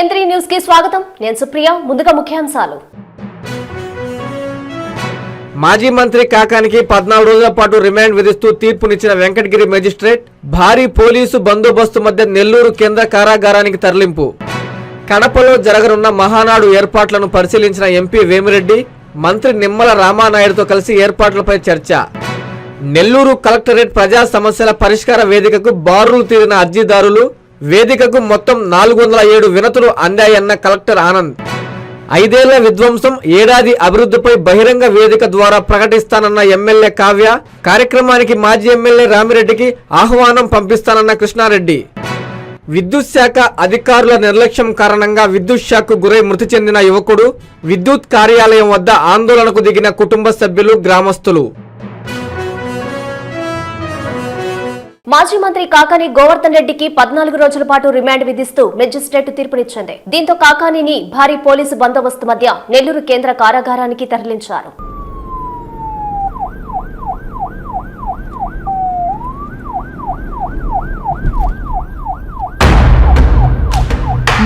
ఎంత్రీ న్యూస్కి స్వాగతం. నేను సుప్రియ ముందుగా ముఖ్యాంశాలు. మాజీ మంత్రి కాకానికి పద్నాలుగు రోజుల పాటు రిమాండ్ విధిస్తూ తీర్పునిచ్చిన వెంకటగిరి మెజిస్ట్రేట్ భారీ పోలీసు బందోబస్తు మధ్య నెల్లూరు కేంద్ర కారాగారానికి తరలింపు. కడపలో జరగనున్న మహానాడు ఏర్పాట్లను పరిశీలించిన ఎంపీ వేమిరెడ్డి మంత్రి నిమ్మల రామానాయుడుతో కలిసి ఏర్పాట్లపై చర్చ. నెల్లూరు కలెక్టరేట్ ప్రజా సమస్యల పరిష్కార వేదికకు బారులు తీరిన అర్జీదారులు వేదికకు మొత్తం నాలుగు వందల ఏడు వినతులు అందాయన్న కలెక్టర్ ఆనంద్. ఐదేళ్ళ విధ్వంసం ఏడాది అభివృద్ధిపై బహిరంగ వేదిక ద్వారా ప్రకటిస్తానన్న ఎమ్మెల్యే కావ్య కార్యక్రమానికి మాజీ ఎమ్మెల్యే రామిరెడ్డికి ఆహ్వానం పంపిస్తానన్న కృష్ణారెడ్డి. విద్యుత్ శాఖ అధికారుల నిర్లక్ష్యం కారణంగా విద్యుత్ శాఖకు గురై మృతి చెందిన యువకుడు విద్యుత్ కార్యాలయం వద్ద ఆందోళనకు దిగిన కుటుంబ సభ్యులు గ్రామస్తులు. మాజీ మంత్రి కాకాని గోవర్ధన్ రెడ్డికి పద్నాలుగు రోజుల పాటు రిమాండ్ విధిస్తూ మెజిస్ట్రేట్ తీర్పునిచ్చింది. దీంతో కాకానిని భారీ పోలీసు బందోబస్తు మధ్య నెల్లూరు కేంద్ర కారాగారానికి తరలించారు.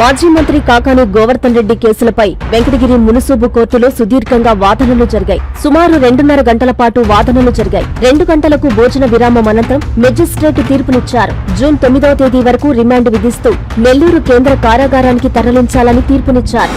మాజీ మంత్రి కాకాని గోవర్ధన్ రెడ్డి కేసులపై వెంకటగిరి మునుసూబు కోర్టులో సుదీర్ఘంగా వాదనలు జరిగాయి. సుమారు రెండున్నర గంటల పాటు వాదనలు జరిగాయి. రెండు గంటలకు భోజన విరామం అనంతరం మెజిస్ట్రేట్ తీర్పునిచ్చారు. జూన్ తొమ్మిదవ తేదీ వరకు రిమాండ్ విధిస్తూ నెల్లూరు కేంద్ర కారాగారానికి తరలించాలని తీర్పునిచ్చారు.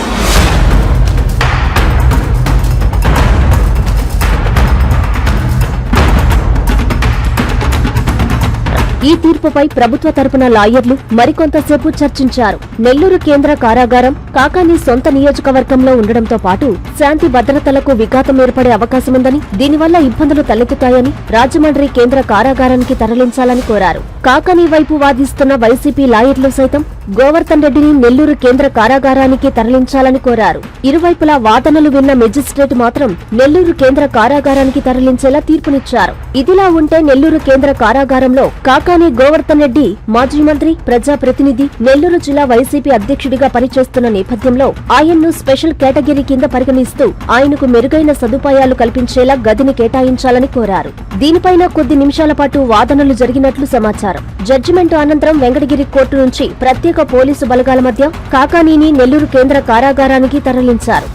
ఈ తీర్పుపై ప్రభుత్వ తరపున లాయర్లు మరికొంతసేపు చర్చించారు. నెల్లూరు కేంద్ర కారాగారం కాకాని సొంత నియోజకవర్గంలో ఉండడంతో పాటు శాంతి భద్రతలకు విఘాతం ఏర్పడే అవకాశముందని దీనివల్ల ఇబ్బందులు తలెత్తుతాయని రాజమండ్రి కేంద్ర కారాగారానికి తరలించాలని కోరారు. కాకాని వైపు వాదిస్తున్న వైసీపీ లాయర్లు సైతం గోవర్ధన్ రెడ్డిని నెల్లూరు కేంద్ర కారాగారానికి తరలించాలని కోరారు. ఇరువైపులా వాదనలు విన్న మెజిస్ట్రేట్ మాత్రం నెల్లూరు కేంద్ర కారాగారానికి తరలించేలా తీర్పునిచ్చారు. ఇదిలా ఉంటే నెల్లూరు కేంద్ర కారాగారంలో కాకాని గోవర్ధన్ రెడ్డి మాజీ మంత్రి ప్రజాప్రతినిధి నెల్లూరు జిల్లా వైసీపీ అధ్యక్షుడిగా పనిచేస్తున్న నేపథ్యంలో ఆయన్ను స్పెషల్ కేటగిరీ కింద పరిగణిస్తూ ఆయనకు మెరుగైన సదుపాయాలు కల్పించేలా గదిని కేటాయించాలని కోరారు. దీనిపైన కొద్ది నిమిషాల పాటు వాదనలు జరిగినట్లు సమాచారం. జడ్జిమెంట్ అనంతరం వెంకటగిరి కోర్టు నుంచి ప్రత్యేక పోలీసు బలగాల మధ్య కాకానీని నెల్లూరు కేంద్ర కారాగారానికి తరలించారు.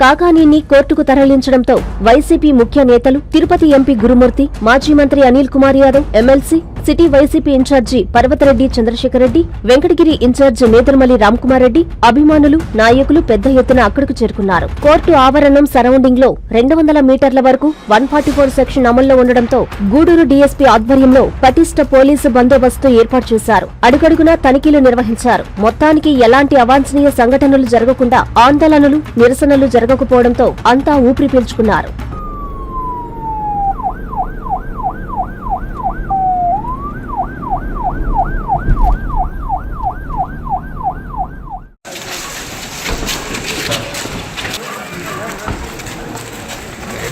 కాకానీని కోర్టుకు తరలించడంతో వైసీపీ ముఖ్య నేతలు తిరుపతి ఎంపీ గురుమూర్తి మాజీ మంత్రి Anil Kumar Yadav MLC city YCP incharge Parvathareddy Chandrasekhar Reddy Venkatagiri incharge Nedurumalli Ramkumar Reddy అభిమానులు నాయకులు పెద్ద ఎత్తున అక్కడకు చేరుకున్నారు. కోర్టు ఆవరణం సరౌండింగ్లో రెండు వందల మీటర్ల వరకు వన్ ఫార్టీ ఫోర్ సెక్షన్ అమల్లో ఉండడంతో గూడూరు డీఎస్పీ ఆధ్వర్యంలో పటిష్ట పోలీసు బందోబస్తు ఏర్పాటు చేశారు. అడుగడుగునా తనిఖీలు నిర్వహించారు. మొత్తానికి ఎలాంటి అవాంఛనీయ సంఘటనలు జరగకుండా ఆందోళనలు నిరసనలు జరగకపోవడంతో అంతా ఊపిరి పీల్చుకున్నారు.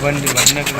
ఇవ్వండి ఇవన్నీ అక్కడ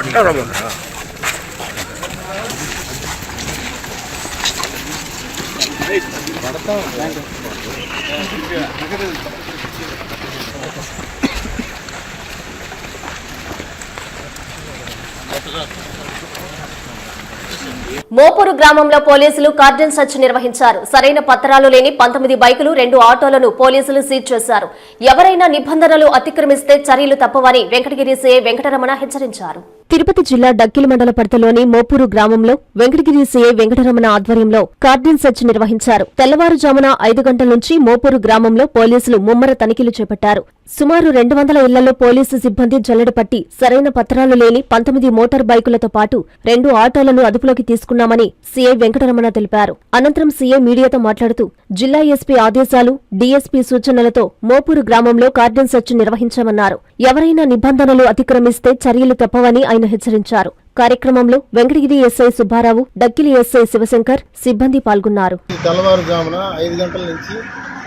మోపూరు గ్రామంలో పోలీసులు కార్డన్ సర్చ్ నిర్వహించారు. సరైన పత్రాలు లేని పంతొమ్మిది బైకులు రెండు ఆటోలను పోలీసులు సీజ్ చేశారు. ఎవరైనా నిబంధనలు అతిక్రమిస్తే చర్యలు తప్పవని వెంకటగిరి సీఏ వెంకటరమణ హెచ్చరించారు. తిరుపతి జిల్లా డక్కిలి మండల పరిధిలోని మోపూరు గ్రామంలో వెంకటగిరి సీఏ వెంకటరమణ ఆధ్వర్యంలో కార్డిన్ సెర్చ్ నిర్వహించారు. తెల్లవారుజామున ఐదు గంటల నుంచి మోపూరు గ్రామంలో పోలీసులు ముమ్మర తనిఖీలు చేపట్టారు. సుమారు రెండు వందల ఇళ్ళలో పోలీసు సిబ్బంది జల్లెడ పట్టి సరైన పత్రాలు లేని పంతొమ్మిది మోటార్ బైకులతో పాటు రెండు ఆటోలను అదుపులోకి తీసుకున్నామని సీఐ వెంకటరమణ తెలిపారు. అనంతరం సీఐ మీడియాతో మాట్లాడుతూ జిల్లా ఎస్పీ ఆదేశాలు డీఎస్పీ సూచనలతో మోపూరు గ్రామంలో కార్డన్ సెర్చ్ నిర్వహించామన్నారు. ఎవరైనా నిబంధనలు అతిక్రమిస్తే చర్యలు తప్పవని ఆయన హెచ్చరించారు. కార్యక్రమంలో వెంకటగిరి ఎస్ఐ సుబ్బారావు డక్కిలి ఎస్ఐ శివశంకర్ సిబ్బంది పాల్గొన్నారు. ఈ తెల్లవారుజామున ఐదు గంటల నుంచి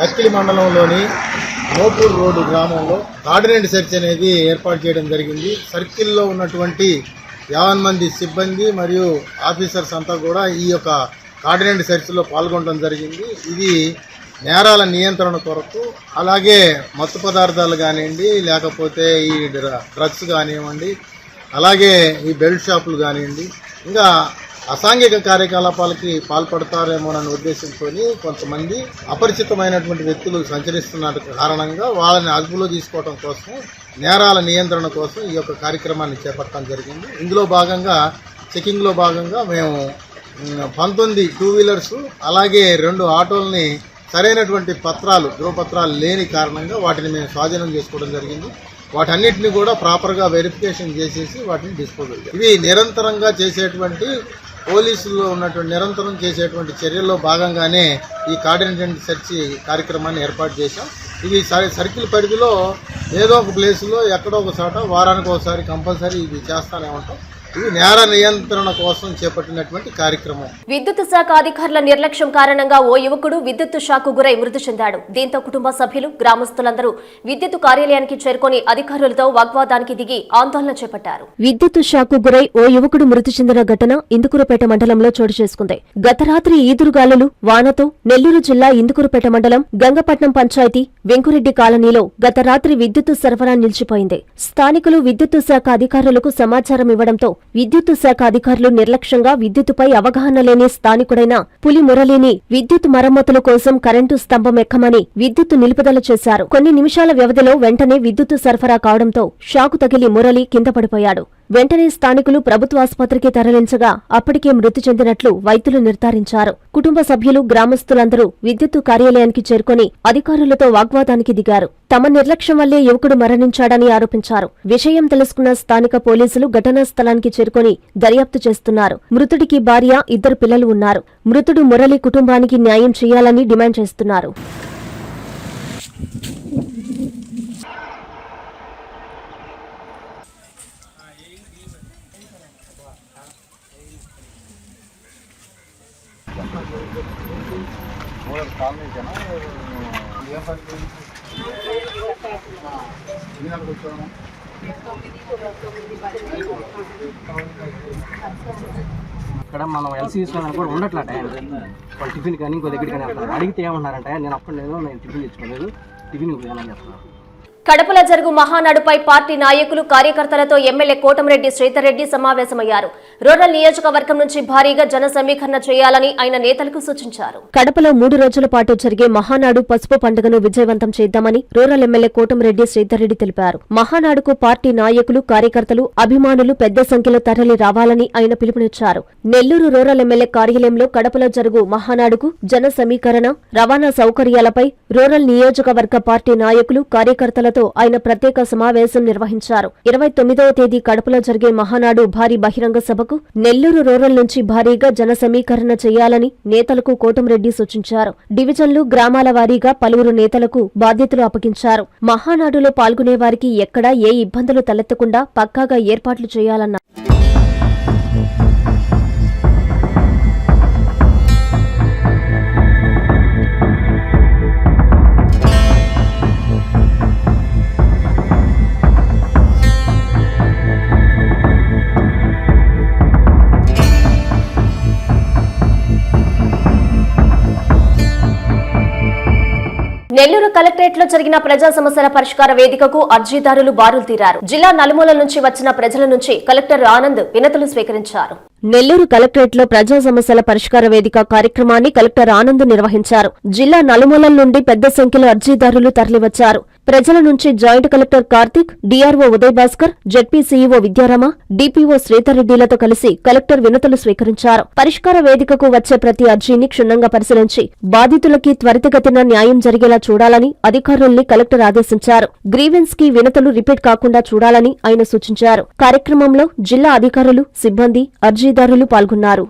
డక్కిలి మండలంలోని మోపూర్ రోడ్డు గ్రామంలో ఆర్డినెంట్ సెర్చ్ అనేది ఏర్పాటు చేయడం జరిగింది. సర్కిల్లో ఉన్నటువంటి యావన్ మంది సిబ్బంది మరియు ఆఫీసర్స్ అంతా కూడా ఈ యొక్క కార్డినెంట్ సెర్చ్లో పాల్గొనడం జరిగింది. ఇది నేరాల నియంత్రణ కొరకు అలాగే మత్తు పదార్థాలు కానివ్వండి లేకపోతే ఈ డ్రగ్స్ కానివ్వండి అలాగే ఈ బెల్ట్ షాపులు కానివ్వండి ఇంకా అసాంఘిక కార్యకలాపాలకి పాల్పడతారేమోనన్న ఉద్దేశంతో కొంతమంది అపరిచితమైనటువంటి వ్యక్తులు సంచరిస్తున్న కారణంగా వాళ్ళని అదుపులో తీసుకోవడం కోసం నేరాల నియంత్రణ కోసం ఈ యొక్క కార్యక్రమాన్ని చేపట్టడం జరిగింది. ఇందులో భాగంగా చెకింగ్లో భాగంగా మేము పంతొమ్మిది టూ వీలర్స్ అలాగే రెండు ఆటోల్ని సరైనటువంటి పత్రాలు ధృవపత్రాలు లేని కారణంగా వాటిని మేము స్వాధీనం చేసుకోవడం జరిగింది. వాటన్నిటిని కూడా ప్రాపర్గా వెరిఫికేషన్ చేసేసి వాటిని డిస్పోజ్ ఇవి నిరంతరంగా చేసేటువంటి పోలీసుల్లో ఉన్నటువంటి నిరంతరం చేసేటువంటి చర్యల్లో భాగంగానే ఈ కార్డినేటెంట్ సెర్చ్ కార్యక్రమాన్ని ఏర్పాటు చేశాం. ఇవి సర్కిల్ పరిధిలో ఏదో ఒక ప్లేసులో ఎక్కడో ఒక చోట వారానికి ఒకసారి కంపల్సరీ ఇది చేస్తానే ఉంటాం. ఇది నేర నియంత్రణ కోసం చేపట్టినటువంటి కార్యక్రమం. విద్యుత్ శాఖ అధికారుల నిర్లక్ష్యం కారణంగా ఓ యువకుడు విద్యుత్ షాకు గురై మృతి చెందాడు. దీంతో కుటుంబ సభ్యులు గ్రామస్తులందరూ విద్యుత్ కార్యాలయానికి చేరుకొని అధికారులతో వాగ్వాదానికి దిగి ఆందోళన చేపట్టారు. విద్యుత్ షాకు గురై ఓ యువకుడు మృతి చెందిన ఘటన ఇందుకూరుపేట మండలంలో చోటు చేసుకుంది. గత రాత్రి ఈదురుగాలులు వానతో నెల్లూరు జిల్లా ఇందుకూరుపేట మండలం గంగపట్నం పంచాయతీ వెంకురెడ్డి కాలనీలో గత రాత్రి విద్యుత్ సరఫరా నిలిచిపోయింది. స్థానికులు విద్యుత్ శాఖ అధికారులకు సమాచారం ఇవ్వడంతో విద్యుత్ శాఖ అధికారులు నిర్లక్ష్యంగా విద్యుత్తుపై అవగాహన లేని స్థానికుడైన పులి మురళిని విద్యుత్ మరమ్మతుల కోసం కరెంటు స్తంభం ఎక్కమని విద్యుత్ నిలుపుదల చేశారు. కొన్ని నిమిషాల వ్యవధిలో వెంటనే విద్యుత్ సరఫరా కావడంతో షాకు తగిలి మురళి కింద పడిపోయాడు. వెంటనే స్థానికులు ప్రభుత్వ ఆసుపత్రికి తరలించగా అప్పటికే మృతి చెందినట్లు వైద్యులు నిర్ధారించారు. కుటుంబ సభ్యులు గ్రామస్తులందరూ విద్యుత్తు కార్యాలయానికి చేరుకొని అధికారులతో వాగ్వాదానికి దిగారు. తమ నిర్లక్ష్యం వల్లే యువకుడు మరణించాడని ఆరోపించారు. విషయం తెలుసుకున్న స్థానిక పోలీసులు ఘటనా స్థలానికి చేరుకొని దర్యాప్తు చేస్తున్నారు. మృతుడికి భార్య ఇద్దరు పిల్లలు ఉన్నారు. మృతుడు మురళి కుటుంబానికి న్యాయం చేయాలని డిమాండ్ చేస్తున్నారు. ఇక్కడ మనం ఎల్సీస్ కూడా ఉండట్లట వాళ్ళు టిఫిన్ కానీ ఇంకో దగ్గర కానీ వెళ్తారు. అడిగితే ఏమన్నారంటే నేను అప్పుడు లేదు నేను టిఫిన్ తెచ్చుకోలేదు. టిఫిన్ పోయానని చెప్తున్నాను కడపలో జరుగు మహానాడుపై పార్టీ నాయకులు కార్యకర్తలతో ఎమ్మెల్యే కోటమిరెడ్డి శ్రీధర్ రెడ్డి సమావేశమయ్యారు. రూరల్ నియోజకవర్గం నుంచి భారీగా జన సమీకరణ చేయాలని ఆయన నేతలకు సూచించారు. కడపలో మూడు రోజుల పాటు జరిగే మహానాడు పసుపు పండుగను విజయవంతం చేద్దామని రూరల్ ఎమ్మెల్యే కోటమిరెడ్డి శ్రీధర్ రెడ్డి తెలిపారు. మహానాడుకు పార్టీ నాయకులు కార్యకర్తలు అభిమానులు పెద్ద సంఖ్యలో తరలి రావాలని ఆయన పిలుపునిచ్చారు. నెల్లూరు రూరల్ ఎమ్మెల్యే కార్యాలయంలో కడపలో జరుగు మహానాడుకు జన సమీకరణ రవాణా సౌకర్యాలపై రూరల్ నియోజకవర్గ పార్టీ నాయకులు నేతలతో ఆయన ప్రత్యేక సమావేశం నిర్వహించారు. ఇరవై తొమ్మిదవ తేదీ కడపలో జరిగే మహానాడు భారీ బహిరంగ సభకు నెల్లూరు రూరల్ నుంచి భారీగా జన సమీకరణ చేయాలని నేతలకు కోటంరెడ్డి సూచించారు. డివిజన్లు గ్రామాల వారీగా పలువురు నేతలకు బాధ్యతలు అప్పగించారు. మహానాడులో పాల్గొనే వారికి ఎక్కడా ఏ ఇబ్బందులు తలెత్తకుండా పక్కాగా ఏర్పాట్లు చేయాలన్నారు. నెల్లూరు కలెక్టరేట్లో జరిగిన ప్రజా సమస్యల పరిష్కార వేదికకు అర్జీదారులు బారులు తీరారు. జిల్లా నలుమూలల నుంచి వచ్చిన ప్రజల నుంచి కలెక్టర్ ఆనంద్ వినతులు స్వీకరించారు. నెల్లూరు కలెక్టరేట్లో ప్రజా సమస్యల పరిష్కార వేదిక కార్యక్రమాన్ని కలెక్టర్ ఆనంద్ నిర్వహించారు. జిల్లా నలుమూలల నుండి పెద్ద సంఖ్యలో అర్జీదారులు తరలివచ్చారు. ప్రజల నుంచి joint collector Karthik DRO Uday Bhaskar ZP CEO Vidyarama DPO శ్రీధర్రెడ్డిలతో కలిసి కలెక్టర్ వినతులు స్వీకరించారు. పరిష్కార వేదికకు వచ్చే ప్రతి అర్జీని క్షుణ్ణంగా పరిశీలించి బాధితులకి త్వరితగతిన న్యాయం జరిగేలా చూడాలని అధికారుల్ని కలెక్టర్ ఆదేశించారు. గ్రీవెన్స్కి వినతులు రిపీట్ కాకుండా చూడాలని ఆయన సూచించారు. కార్యక్రమంలో జిల్లా అధికారులు సిబ్బంది అర్జీదారులు పాల్గొన్నారు.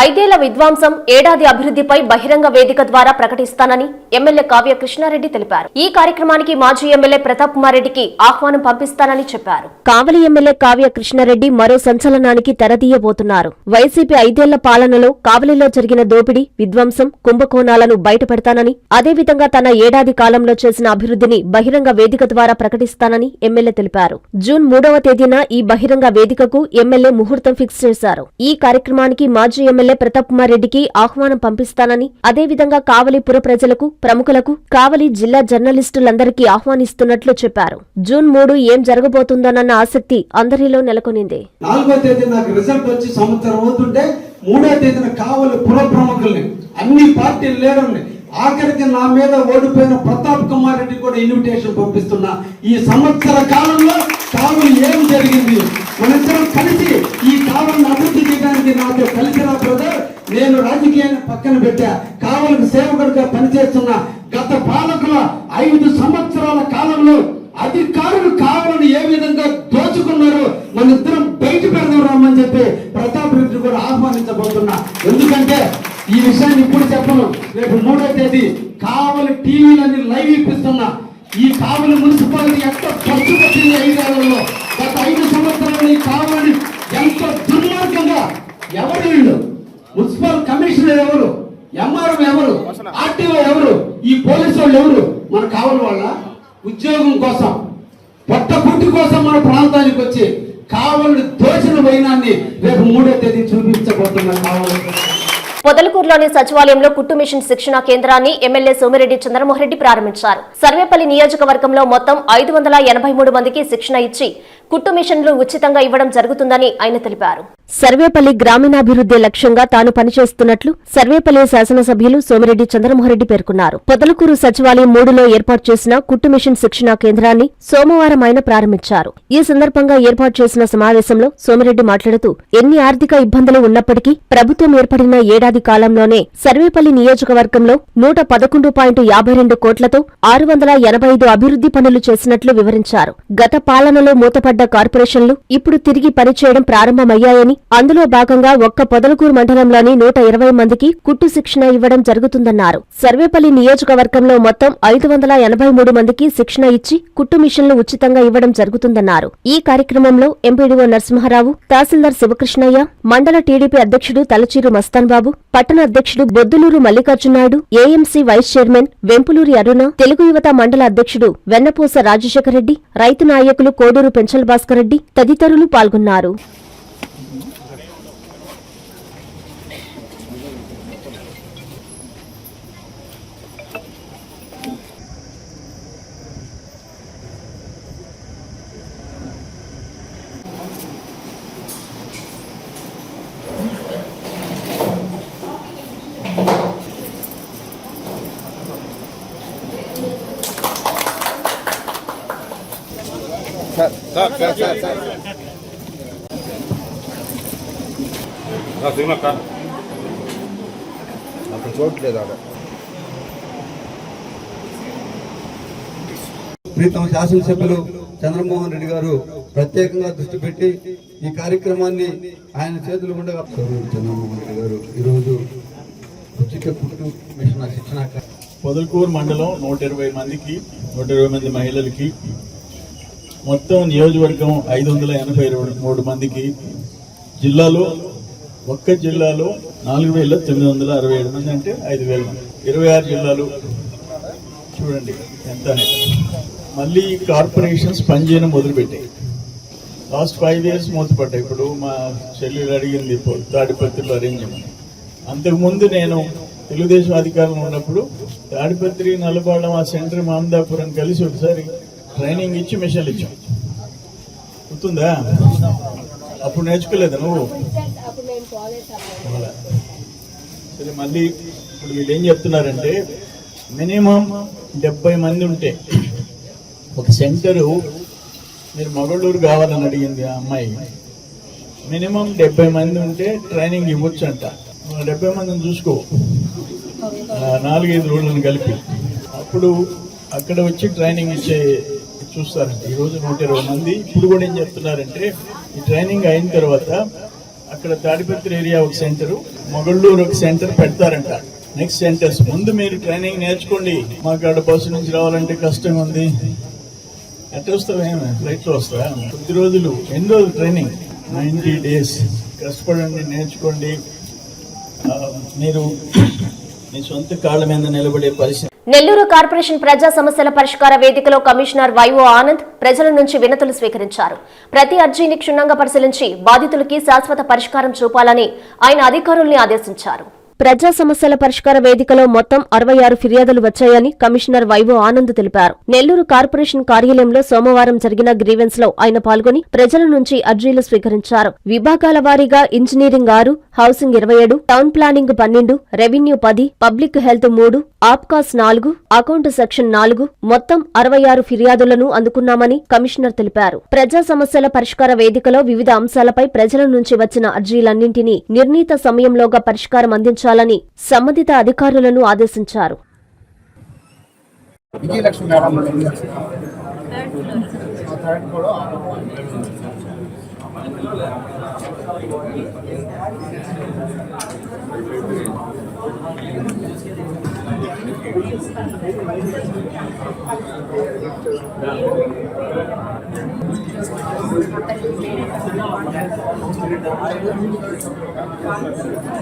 ఐదేళ్ళ విద్వాంసం ఏడాది అభివృద్ధిపై బహిరంగ వేదిక ద్వారా ప్రకటిస్తానని ఎమ్మెల్యే కావ్య కృష్ణారెడ్డి తెలిపారు. ఈ కార్యక్రమానికి మాజీ ఎమ్మెల్యే ప్రతాప్ కుమార్ రెడ్డికి ఆహ్వానం పంపిస్తానని చెప్పారు. కావలి ఎమ్మెల్యే కావ్య కృష్ణారెడ్డి మరో సంచలనానికి తెరదీయబోతున్నారు వైసీపీ ఐదేళ్ళ పాలనలో కావలిలో జరిగిన దోపిడీ విధ్వంసం కుంభకోణాలను బయటపెడతానని అదేవిధంగా తన ఏడాది కాలంలో చేసిన అభివృద్ధిని బహిరంగ వేదిక ద్వారా ప్రకటిస్తానని ఎమ్మెల్యే తెలిపారు. జూన్ మూడవ తేదీన ఈ బహిరంగ వేదికకు ఎమ్మెల్యే ముహూర్తం ఫిక్స్ చేశారు. ఈ కార్యక్రమానికి మాజీ ఎమ్మెల్యే ఎమ్మెల్యే ప్రతాప్ కుమార్ రెడ్డికి ఆహ్వానం పంపిస్తానని అదేవిధంగా కావలి పుర ప్రజలకు ప్రముఖులకు కావలి జిల్లా జర్నలిస్టులందరికీ ఆహ్వానిస్తున్నట్లు చెప్పారు. జూన్ మూడు ఏం జరగబోతుందోనన్న ఆసక్తి అందరిలో నెలకొనింది. నాలుగో తేదీ నాకు రిజల్ట్ వచ్చి సంవత్సరం అవుతుంటే మూడో తేదీన కావలి పుర ప్రముఖుల్ని అన్ని పార్టీలు లేరండి ఆఖరికి నా మీద ఓడిపోయిన ప్రతాప్ కుమార్ రెడ్డి కూడా ఇన్విటేషన్ పంపిస్తున్నా ఈ సంవత్సర కాలంలో కావలి ఏం జరిగింది? మనిద్దరం రాజకీయాన్ని పక్కన పెట్టా కావలికి సేవకుడిగా పనిచేస్తున్న గత పాలకుల ఐదు సంవత్సరాల కాలంలో అధికారులు కావాలని ఏ విధంగా దోచుకున్నారో మన ఇద్దరం బయట పెడదాం రమ్మని చెప్పి ప్రతాప్ రెడ్డి కూడా ఆహ్వానించబోతున్నా. ఎందుకంటే ఈ విషయాన్ని ఇప్పుడు చెప్పను. రేపు మూడో తేదీ కావలి టీవీలన్నీ లైవ్ ఇప్పిస్తున్నా ఈ కావలి మున్సిపాలిటీ ఎంత ఖర్చు పెట్టింది ఐదేళ్ళలో గత ఐదు సంవత్సరాలు ఈ కావలి ఎంత దుర్మార్గంగా ఎవరు వీళ్ళు మున్సిపల్ కమిషనర్ ఎవరు ఎంఆర్ఓ ఎవరు ఆర్టీఓ ఎవరు ఈ పోలీసు వాళ్ళు ఎవరు మన కావలి వాళ్ళ ఉద్యోగం కోసం పొట్ట పుట్టి కోసం మన ప్రాంతానికి వచ్చి కావలిని దోచిన వైనాన్ని రేపు మూడో తేదీ చూపించబోతున్న కావలి పొదలకూరులోని సచివాలయంలో కుట్టు మిషన్ శిక్షణ కేంద్రాన్ని ఎమ్మెల్యే సోమిరెడ్డి చంద్రమోహన్ రెడ్డి ప్రారంభించారు. సర్వేపల్లి నియోజకవర్గంలో మొత్తం ఐదు వందల ఎనభై మూడు మందికి శిక్షణ ఇచ్చి కుట్టు మిషన్లు ఉచితంగా ఇవ్వడం జరుగుతుందని ఆయన తెలిపారు. సర్వేపల్లి గ్రామీణాభివృద్ధి లక్ష్యంగా తాను పనిచేస్తున్నట్లు సర్వేపల్లి శాసనసభ్యులు సోమిరెడ్డి చంద్రమోహరెడ్డి పేర్కొన్నారు. పొదలకూరు సచివాలయం మూడులో ఏర్పాటు చేసిన కుట్టు మిషన్ శిక్షణా కేంద్రాన్ని సోమవారం ఆయన ప్రారంభించారు. ఈ సందర్భంగా ఏర్పాటు చేసిన సమావేశంలో సోమిరెడ్డి మాట్లాడుతూ ఎన్ని ఆర్థిక ఇబ్బందులు ఉన్నప్పటికీ ప్రభుత్వం ఏర్పడిన ఏడాది కాలంలోనే సర్వేపల్లి నియోజకవర్గంలో నూట పదకొండు పాయింట్ యాభై రెండు కోట్లతో ఆరు వందల ఎనభై ఐదు అభివృద్ధి పనులు చేసినట్లు వివరించారు. గత పాలనలో మూతపడ్డ కార్పొరేషన్లు ఇప్పుడు తిరిగి పనిచేయడం ప్రారంభమయ్యాయని అందులో భాగంగా ఒక్క పొదలకూరు మండలంలోని నూట ఇరవై మందికి కుట్టు శిక్షణ ఇవ్వడం జరుగుతుందన్నారు. సర్వేపల్లి నియోజకవర్గంలో మొత్తం ఐదు వందల ఎనభై మూడు మందికి శిక్షణ ఇచ్చి కుట్టు మిషన్లు ఉచితంగా ఇవ్వడం జరుగుతుందన్నారు. ఈ కార్యక్రమంలో ఎంపీడీఓ నరసింహారావు తహసీల్దార్ శివకృష్ణయ్య మండల టీడీపీ అధ్యక్షుడు తలచీరు మస్తాన్ బాబు పట్టణ అధ్యక్షుడు Bodduluru Mallikarjunanaidu AMC vice chairman Vempuluri Aruna Telugu Yuvatha మండల అధ్యక్షుడు వెన్నపూస రాజశేఖర రెడ్డి రైతు నాయకులు కోడూరు పెంచల్ భాస్కర్ రెడ్డి తదితరులు పాల్గొన్నారు. చూడట్లేదు ఆడ. ప్రీతం శాసనసభ్యులు చంద్రమోహన్ రెడ్డి గారు ప్రత్యేకంగా దృష్టి పెట్టి ఈ కార్యక్రమాన్ని ఆయన చేతులు ఉండగా చంద్రమోహన్ రెడ్డి గారు? ఈరోజు ఉచిత కుట్టు మిషన్ శిక్షణ పొదలకూరు మండలం నూట ఇరవై మందికి నూట ఇరవై మంది మహిళలకి మొత్తం నియోజకవర్గం ఐదు వందల ఎనభై మూడు మందికి జిల్లాలో ఒక్క జిల్లాలో నాలుగు వేల తొమ్మిది వందల అరవై ఏడు మంది అంటే ఐదు వేల మంది. ఇరవై ఆరు జిల్లాలు. చూడండి ఎంత అనేది. మళ్ళీ కార్పొరేషన్స్ పనిచేయడం మొదలుపెట్టాయి. లాస్ట్ ఫైవ్ ఇయర్స్ మూతపడ్డాయి. ఇప్పుడు మా చెల్లెలు అడిగింది తాడిపత్రిలో అరేంజ్ చేయమని. అంతకుముందు నేను తెలుగుదేశం అధికారంలో ఉన్నప్పుడు తాడిపత్రి నల్లపాలెం ఆ సెంటర్ మామదాపురం కలిసి ఒకసారి ట్రైనింగ్ ఇచ్చి మిషన్లు ఇచ్చాం. గుర్తుందా? అప్పుడు నేర్చుకోలేదు నువ్వు. సరే మళ్ళీ ఇప్పుడు వీళ్ళు ఏం చెప్తున్నారంటే మినిమం డెబ్బై మంది ఉంటే ఒక సెంటరు మీరు మగళూరు కావాలని అడిగింది ఆ అమ్మాయి. మినిమం డెబ్బై మంది ఉంటే ట్రైనింగ్ ఇవ్వచ్చు అంట డెబ్బై మందిని చూసుకో. నాలుగైదు రోజులను కలిపి. అప్పుడు అక్కడ వచ్చి ట్రైనింగ్ ఇచ్చే చూస్తారండి ఈరోజు నూట ఇరవై మంది. ఇప్పుడు కూడా ఏం చెప్తున్నారంటే ఈ ట్రైనింగ్ అయిన తర్వాత అక్కడ తాడిపత్రి ఏరియా ఒక సెంటర్ మొగళ్ళూరు ఒక సెంటర్ పెడతారంట. నెక్స్ట్ సెంటర్స్ ముందు మీరు ట్రైనింగ్ నేర్చుకోండి. మాకు ఆడ బస్సు నుంచి రావాలంటే కష్టం ఉంది. ఎట్లా వస్తావు? ఏమి ఫ్లైట్లో వస్తా కొద్ది రోజులు. ఎన్ని రోజులు ట్రైనింగ్? Ninety days. కష్టపడండి నేర్చుకోండి. మీరు సొంత కాళ్ళ మీద నిలబడే పరిస్థితి. నెల్లూరు కార్పొరేషన్ ప్రజా సమస్యల పరిష్కార వేదికలో కమిషనర్ వైఓ ఆనంద్ ప్రజల నుంచి వినతులు స్వీకరించారు. ప్రతి అర్జీని క్షుణ్ణంగా పరిశీలించి బాధితులకి శాశ్వత పరిష్కారం చూపాలని ఆయన అధికారుల్ని ఆదేశించారు. ప్రజా సమస్యల పరిష్కార వేదికలో మొత్తం అరవై ఆరు ఫిర్యాదులు వచ్చాయని కమిషనర్ వైవో ఆనంద్ తెలిపారు. నెల్లూరు కార్పొరేషన్ కార్యాలయంలో సోమవారం జరిగిన గ్రీవెన్స్లో ఆయన పాల్గొని ప్రజల నుంచి అర్జీలు స్వీకరించారు. విభాగాల వారీగా ఇంజనీరింగ్ ఆరు హౌసింగ్ ఇరవై ఏడు టౌన్ ప్లానింగ్ పన్నెండు రెవెన్యూ పది పబ్లిక్ హెల్త్ మూడు ఆప్కాస్ నాలుగు అకౌంట్ సెక్షన్ నాలుగు మొత్తం అరవై ఆరు ఫిర్యాదులను అందుకున్నామని కమిషనర్ తెలిపారు. ప్రజా సమస్యల పరిష్కార వేదికలో వివిధ అంశాలపై ప్రజల నుంచి వచ్చిన అర్జీలన్నింటినీ నిర్ణీత సమయంలోగా పరిష్కారం అందించారు అందించాలని సంబంధిత అధికారులను ఆదేశించారు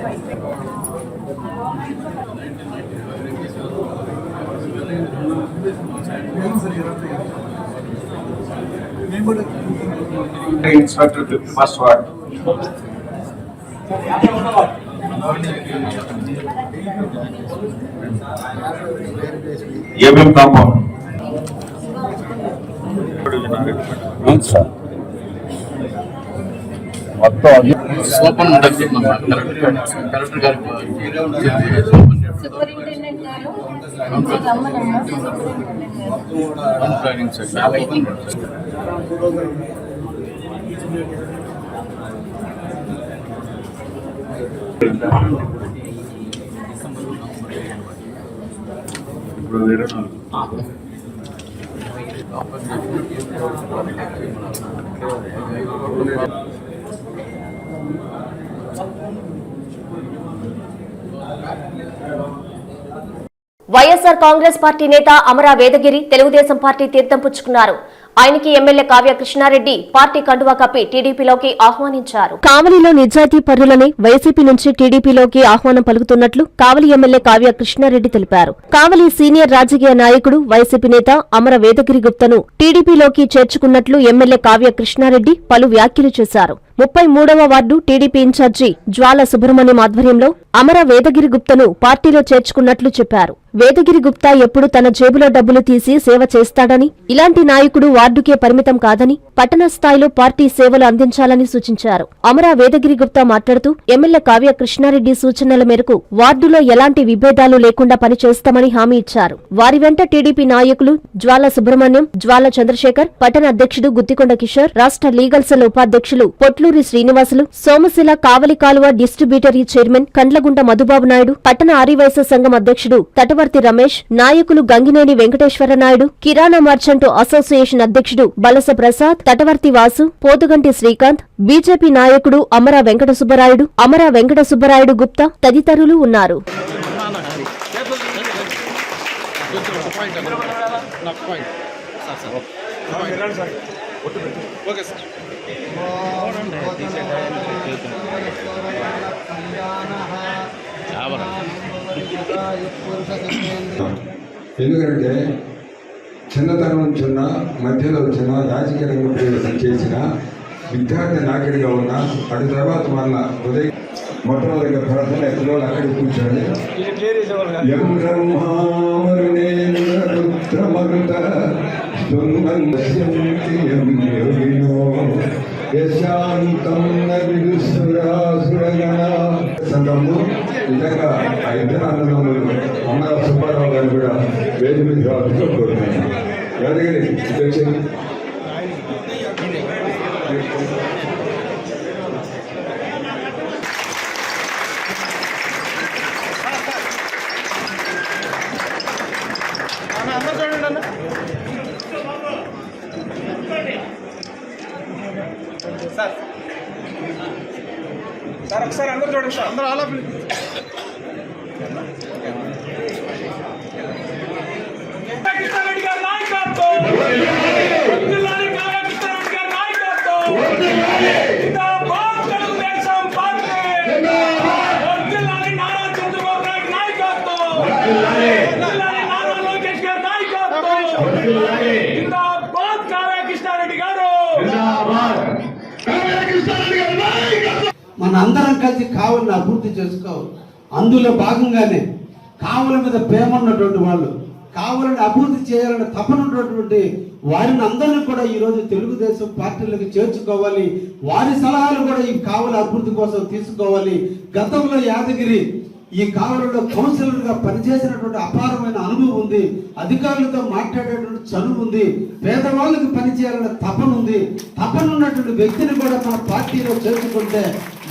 Thank you. థర్డ్ కూడా Inspector to first ward. ఏమేం కాంపౌండ్ అవును సార్ మొత్తం అది కలెక్టర్ గారు ఇప్పుడు ఇరవై వైఎస్ఆర్ కాంగ్రెస్ పార్టీ నేత అమరా వేదగిరి తెలుగుదేశం పార్టీ తీర్థం పుచ్చుకున్నారు. ఆయనకి ఎమ్మెల్యే కావ్య కృష్ణారెడ్డి పార్టీ కండువా కప్పి టీడీపీలోకి ఆహ్వానించారు. కావలిలో నిజాయితీ పరులని వైసీపీ నుంచి టీడీపీలోకి ఆహ్వానం పలుకుతున్నట్లు కావలి ఎమ్మెల్యే కావ్య కృష్ణారెడ్డి తెలిపారు. కావలి సీనియర్ రాజకీయ నాయకుడు వైసీపీ నేత అమర వేదగిరి గుప్తను టీడీపీలోకి చేర్చుకున్నట్లు ఎమ్మెల్యే కావ్య కృష్ణారెడ్డి పలు వ్యాఖ్యలు చేశారు. ముప్పై మూడవ ward TDP incharge Jwala Subrahmanyam ఆధ్వర్యంలో అమర వేదగిరి గుప్తను పార్టీలో చేర్చుకున్నట్లు చెప్పారు. వేదగిరి గుప్తా ఎప్పుడు తన జేబులో డబ్బులు తీసి సేవ చేస్తాడని ఇలాంటి నాయకుడు వార్డుకే పరిమితం కాదని పట్టణ స్థాయిలో పార్టీ సేవలు అందించాలని సూచించారు. అమర వేదగిరి గుప్తా మాట్లాడుతూ ఎమ్మెల్యే కావ్య కృష్ణారెడ్డి సూచనల మేరకు వార్డులో ఎలాంటి విభేదాలు లేకుండా పనిచేస్తామని హామీ ఇచ్చారు. వారి వెంట టీడీపీ నాయకులు జ్వాల సుబ్రహ్మణ్యం జ్వాల చంద్రశేఖర్ పట్టణ అధ్యక్షుడు గుత్తికొండ కిషోర్ రాష్ట్ర లీగల్ సెల్ ఉపాధ్యక్షులు పొట్లు పొట్లూరి శ్రీనివాసులు సోమశిల కావలి కాలువ డిస్ట్రిబ్యూటరీ చైర్మన్ కండ్లగుంట మధుబాబు నాయుడు పట్టణ ఆర్యవైశ్య సంఘం అధ్యక్షుడు తటవర్తి రమేష్ నాయకులు గంగినేని వెంకటేశ్వర నాయుడు కిరాణా మర్చెంట్ అసోసియేషన్ అధ్యక్షుడు బలస ప్రసాద్ తటవర్తి వాసు పోతుగంటి శ్రీకాంత్ బీజేపీ నాయకుడు అమర వెంకట సుబ్బరాయుడు అమర వెంకట సుబ్బరాయుడు గుప్తా తదితరులు ఉన్నారు ఎందుకంటే చిన్నతనం నుంచి ఉన్న మధ్యలో వచ్చిన రాజకీయ రంగ ప్రవేశం చేసిన విద్యార్థి నాయకుడిగా ఉన్న అటు తర్వాత మళ్ళా ఉదయం మొట్టమొదటిగా ప్రార్థన ఎత్తులో అక్కడికి కూర్చొని ఎం బ్రహ్మావరుణేంద్రమరుత యశాంతం నవిదుసురాసురగణ నిజంగా ఆ ఇద్దరు అన్నదమ్ములు అమ్మ సుబ్బారావు గారు కూడా వేది మీద రావాలని కోరుతున్నాను. యాదగిరి ఇటు వచ్చేది. కృష్ణారెడ్డి గారి నాయకత్వం జిల్లాని కృష్ణారెడ్డి గారి నాయకత్వం జిందాబాద్ తెలుగుదేశం పార్టీ జిల్లాని నారా చంద్రబాబు నాయుడు నాయకత్వం వర్ధిల్లాలి నారా లోకేష్ గారి నాయకత్వం జిందాబాద్ కావ్య కృష్ణారెడ్డి గారు మన అందరం కలిసి కావులను అభివృద్ధి చేసుకోవాలి. అందులో భాగంగానే కావుల మీద ప్రేమ ఉన్నటువంటి వాళ్ళు కావులను అభివృద్ధి చేయాలని తపన ఉన్నటువంటి వారిని అందరినీ కూడా ఈరోజు తెలుగుదేశం పార్టీలకు చేర్చుకోవాలి. వారి సలహాలు కూడా ఈ కావుల అభివృద్ధి కోసం తీసుకోవాలి. గతంలో యాదగిరి ఈ కాలంలో కౌన్సిలర్గా పనిచేసినటువంటి అపారమైన అనుభవం ఉంది. అధికారులతో మాట్లాడేటువంటి చనువు ఉంది. పేదవాళ్ళకి పనిచేయాలనే తపన ఉంది. తపన ఉన్నటువంటి వ్యక్తిని కూడా మన పార్టీలో చేర్చుకుంటే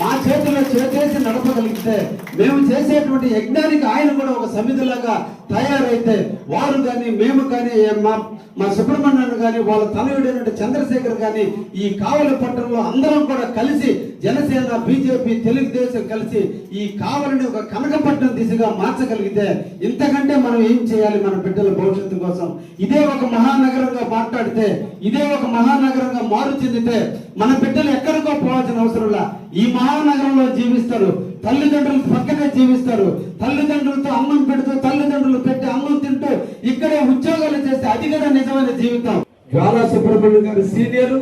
మా చేతిలో చేసేసి నడపగలిగితే మేము చేసేటువంటి యజ్ఞానికి ఆయన కూడా ఒక సమితిలాగా తయారైతే వారు కానీ మేము కానీ మా మా సుబ్రహ్మణ్యం కానీ వాళ్ళ తనయుడైనటువంటి చంద్రశేఖర్ కానీ ఈ కావలి పట్టణంలో అందరం కూడా కలిసి జనసేన బీజేపీ తెలుగుదేశం కలిసి ఈ కావలిని ఒక కనకపట్నం దిశగా మార్చగలిగితే ఇంతకంటే మనం ఏం చేయాలి మన బిడ్డల భవిష్యత్తు కోసం? ఇదే ఒక మహానగరంగా మాట్లాడితే ఇదే ఒక మహానగరంగా మారు చెందితే మన బిడ్డలు ఎక్కడికో పోవాల్సిన అవసరంలా ఈ మహానగరంలో జీవిస్తారు. తల్లిదండ్రులు పక్కనే జీవిస్తారు. తల్లిదండ్రులతో అన్నం పెడుతూ తల్లిదండ్రులు పెట్టి అన్నం తింటూ ఇక్కడే ఉద్యోగాలు చేస్తే అది కదా నిజమైన జీవితం. జ్వాలా సుబ్రహ్మణ్యం గారు సీనియర్.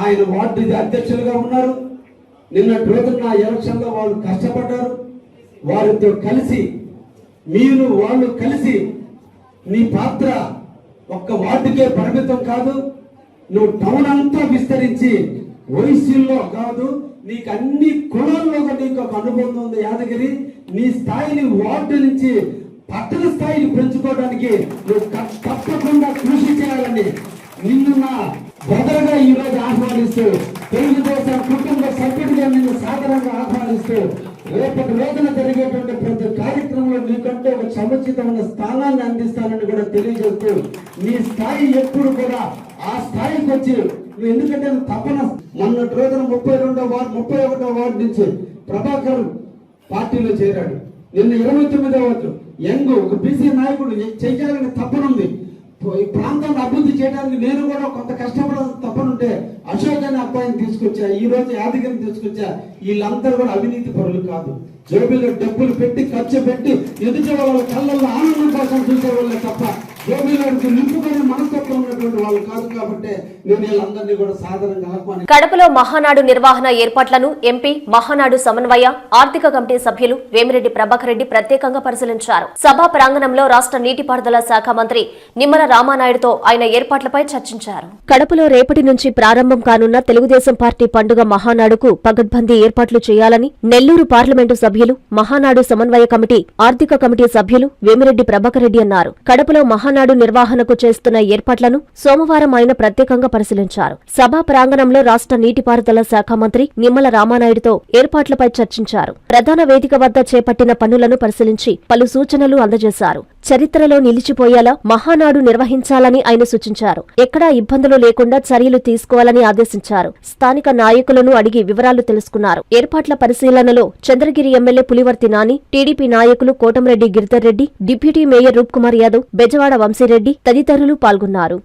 ఆయన వార్డు అధ్యక్షులుగా ఉన్నారు. నిన్న రోజున ఆ ఎలక్షన్లో వాళ్ళు కష్టపడ్డారు. వారితో కలిసి మీరు వాళ్ళు కలిసి నీ పాత్ర ఒక్క వార్డుకే పరిమితం కాదు నువ్వు టౌన్ అంతా విస్తరించి వయసుల్లో కాదు నీకు అన్ని కులాల్లో కూడా నీకు ఒక అనుబంధం ఉంది యాదగిరి. నీ స్థాయిని వార్డు నుంచి పట్టణ స్థాయిని పెంచుకోవడానికి నువ్వు తప్పకుండా కృషి చేయాలని నిన్ను నా బ్రదర్గా ఈ రోజు ఆహ్వానిస్తూ తెలుగుదేశం కుటుంబ సభ్యుడిగా నిన్ను సాధారణంగా చేస్తూ రేపటి రోజున జరిగేటువంటి ప్రతి కార్యక్రమంలో నీకంటే ఒక సముచితమైన స్థానాన్ని అందిస్తానని కూడా తెలియజేస్తూ నీ స్థాయి ఎప్పుడు కూడా ఆ స్థాయికి వచ్చి నువ్వు ఎందుకంటే నువ్వు తపన మొన్నటి రోజున ముప్పై రెండో వార్డు ముప్పై ఒకటో వార్డు నుంచి ప్రభాకర్ పార్టీలో చేరాడు. నిన్న ఇరవై తొమ్మిదో వార్డు. యంగ్ ఒక బీసీ నాయకుడు చేయాలని తప్పనుంది ఈ ప్రాంతాన్ని అభివృద్ధి చేయడానికి నేను కూడా కొంత కష్టపడడం తప్పనుంటే అశోక్ అనే అబ్బాయిని తీసుకొచ్చా ఈ రోజు యాదగిరిని తీసుకొచ్చా వీళ్ళందరూ కూడా అవినీతి పరులు కాదు. జేబుల్లో డబ్బులు పెట్టి ఖర్చు పెట్టి ఎదుటి వాళ్ళ కళ్ళల్లో ఆనందం కోసం చూసే వాళ్ళే తప్ప కడపలో మహానాడు నిర్వహణ ఏర్పాట్లను ఎంపీ మహానాడు సమన్వయ ఆర్థిక కమిటీ సభ్యులు వేమిరెడ్డి ప్రభాకర్ రెడ్డి ప్రత్యేకంగా పరిశీలించారు. సభా ప్రాంగణంలో రాష్ట్ర నీటిపారుదల శాఖ మంత్రి నిమ్మల రామానాయుడుతో ఆయన ఏర్పాట్లపై చర్చించారు. కడపలో రేపటి నుంచి ప్రారంభం కానున్న తెలుగుదేశం పార్టీ పండుగ మహానాడుకు పగడ్బందీ ఏర్పాట్లు చేయాలని నెల్లూరు పార్లమెంటు సభ్యులు మహానాడు సమన్వయ కమిటీ ఆర్థిక కమిటీ సభ్యులు వేమిరెడ్డి ప్రభాకర్ రెడ్డి అన్నారు. కడపలో మహానాడు నిర్వహణకు చేస్తున్న ఏర్పాట్లను సోమవారం ఆయన ప్రత్యేకంగా పరిశీలించారు. సభా ప్రాంగణంలో రాష్ట్ర నీటిపారుదల శాఖ మంత్రి నిమ్మల రామానాయుడుతో ఏర్పాట్లపై చర్చించారు. ప్రధాన వేదిక వద్ద చేపట్టిన పనులను పరిశీలించి పలు సూచనలు అందజేశారు. చరిత్రలో నిలిచిపోయేలా మహానాడు నిర్వహించాలని ఆయన సూచించారు. ఎక్కడా ఇబ్బందులు లేకుండా చర్యలు తీసుకోవాలని ఆదేశించారు. స్థానిక నాయకులను అడిగి వివరాలు తెలుసుకున్నారు. ఏర్పాట్ల పరిశీలనలో చంద్రగిరి ఎమ్మెల్యే పులివర్తి నాని టీడీపీ నాయకులు కోటంరెడ్డి గిరిధర్ రెడ్డి డిప్యూటీ మేయర్ రూప్ కుమార్ యాదవ్ బెజవాడ వంశీరెడ్డి తదితరులు పాల్గొన్నారు.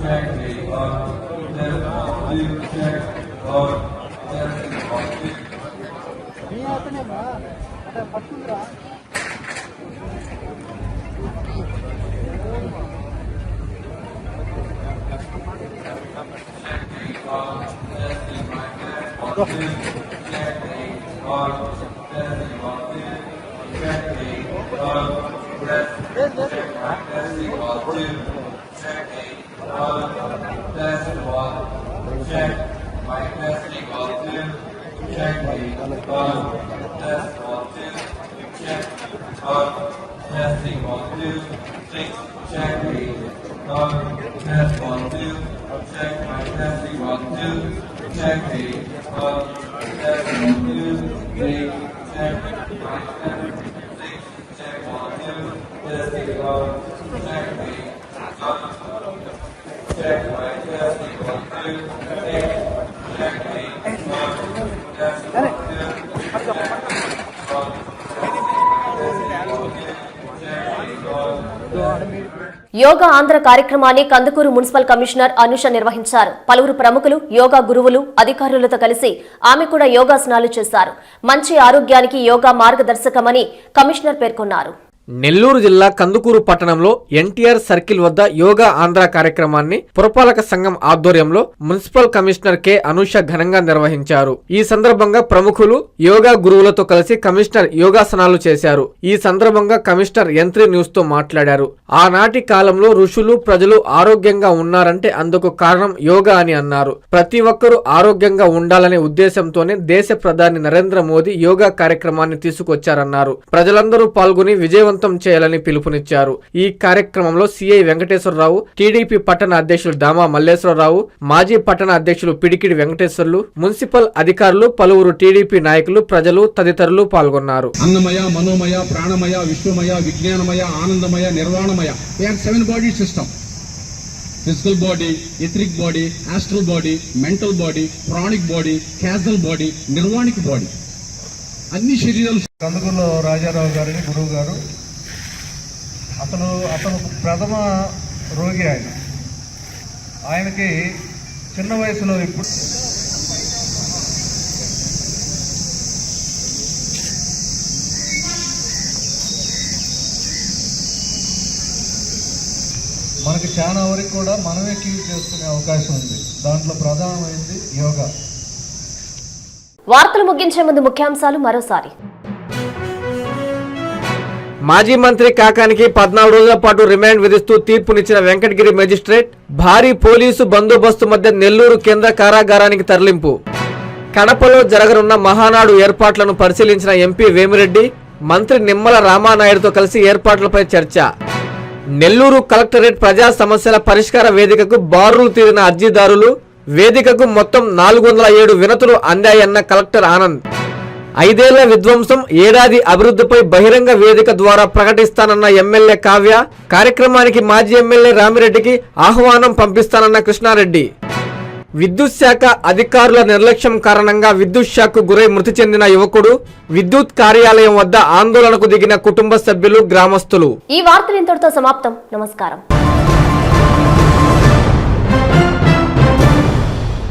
Check me on Check eight, one, test one, check, one, two, check one, test one, two, check, one, check one, test one, two, check one, two, check one, test six, check one, two, one, yoga Andhra కార్యక్రమాన్ని Kandukur municipal commissioner Anusha నిర్వహించారు. పలువురు ప్రముఖులు యోగా గురువులు అధికారులతో కలిసి ఆమె కూడా యోగాసనాలు చేశారు. మంచి ఆరోగ్యానికి యోగా మార్గదర్శకమని కమిషనర్ పేర్కొన్నారు. నెల్లూరు జిల్లా కందుకూరు పట్టణంలో ఎన్టీఆర్ సర్కిల్ వద్ద యోగా ఆంధ్ర కార్యక్రమాన్ని పురపాలక సంఘం ఆధ్వర్యంలో మున్సిపల్ కమిషనర్ కె. అనూష ఘనంగా నిర్వహించారు. ఈ సందర్భంగా ప్రముఖులు యోగా గురువులతో కలిసి కమిషనర్ యోగాసనాలు చేశారు. ఈ సందర్భంగా కమిషనర్ యంత్రి న్యూస్తో మాట్లాడారు. ఆనాటి కాలంలో ఋషులు ప్రజలు ఆరోగ్యంగా ఉన్నారంటే అందుకు కారణం యోగా అని అన్నారు. ప్రతి ఒక్కరూ ఆరోగ్యంగా ఉండాలనే ఉద్దేశంతోనే దేశ ప్రధాని నరేంద్ర మోదీ యోగా కార్యక్రమాన్ని తీసుకొచ్చారన్నారు. ప్రజలందరూ పాల్గొని విజయవంతం చేయాలని పిలుపునిచ్చారు. ఈ కార్యక్రమంలో సిఐ వెంకటేశ్వరరావు టీడీపీ పట్టణ అధ్యక్షులు దామా మల్లేశ్వరరావు మాజీ పట్టణ అధ్యక్షులు పిడికిడి వెంకటేశ్వర్లు మున్సిపల్ అధికారులు పలువురు టీడీపీ నాయకులు ప్రజలు తదితరులు పాల్గొన్నారు. అన్నమయ మనోమయ ప్రాణమయ విశ్వమయ విజ్ఞానమయ ఆనందమయ నిర్వాణమయ seven body system physical body etheric body astral body mental body pranic body causal body nirvanic body అన్ని శరీరాలు కందుకూరులో రాజారావు గారిని గురువు గారు అతను అతను ప్రథమ రోగి ఆయన. ఆయనకి చిన్న వయసులో ఇప్పుడు మనకి చాలా వరకు కూడా మనమే క్యూర్ చేసుకునే అవకాశం ఉంది. దాంట్లో ప్రధానమైంది యోగా. వార్తలు ముగించే ముందు ముఖ్యాంశాలు మరోసారి. మాజీ మంత్రి కాకానికి పద్నాలుగు రోజుల పాటు రిమాండ్ విధిస్తూ తీర్పునిచ్చిన వెంకటగిరి మెజిస్ట్రేట్ భారీ పోలీసు బందోబస్తు మధ్య నెల్లూరు కేంద్ర కారాగారానికి తరలింపు. కడపలో జరగనున్న మహానాడు ఏర్పాట్లను పరిశీలించిన ఎంపీ వేమిరెడ్డి మంత్రి నిమ్మల రామానాయుడుతో కలిసి ఏర్పాట్లపై చర్చ. నెల్లూరు కలెక్టరేట్ ప్రజా సమస్యల పరిష్కార వేదికకు బారులు తీరిన అర్జీదారులు వేదికకు మొత్తం నాలుగు వందల ఏడు వినతులు అందాయన్న కలెక్టర్ ఆనంద్. ఐదేళ్ళ విధ్వంసం ఏడాది అభివృద్ధిపై బహిరంగ వేదిక ద్వారా ప్రకటిస్తానన్న ఎమ్మెల్యే కావ్య కార్యక్రమానికి మాజీ ఎమ్మెల్యే రామిరెడ్డికి ఆహ్వానం పంపిస్తానన్న కృష్ణారెడ్డి. విద్యుత్ శాఖ అధికారుల నిర్లక్ష్యం కారణంగా విద్యుత్ శాఖకు గురై మృతి చెందిన యువకుడు విద్యుత్ కార్యాలయం వద్ద ఆందోళనకు దిగిన కుటుంబ సభ్యులు గ్రామస్తులు. ఈ వార్తలు ఇంతటితో సమాప్తం. నమస్కారం.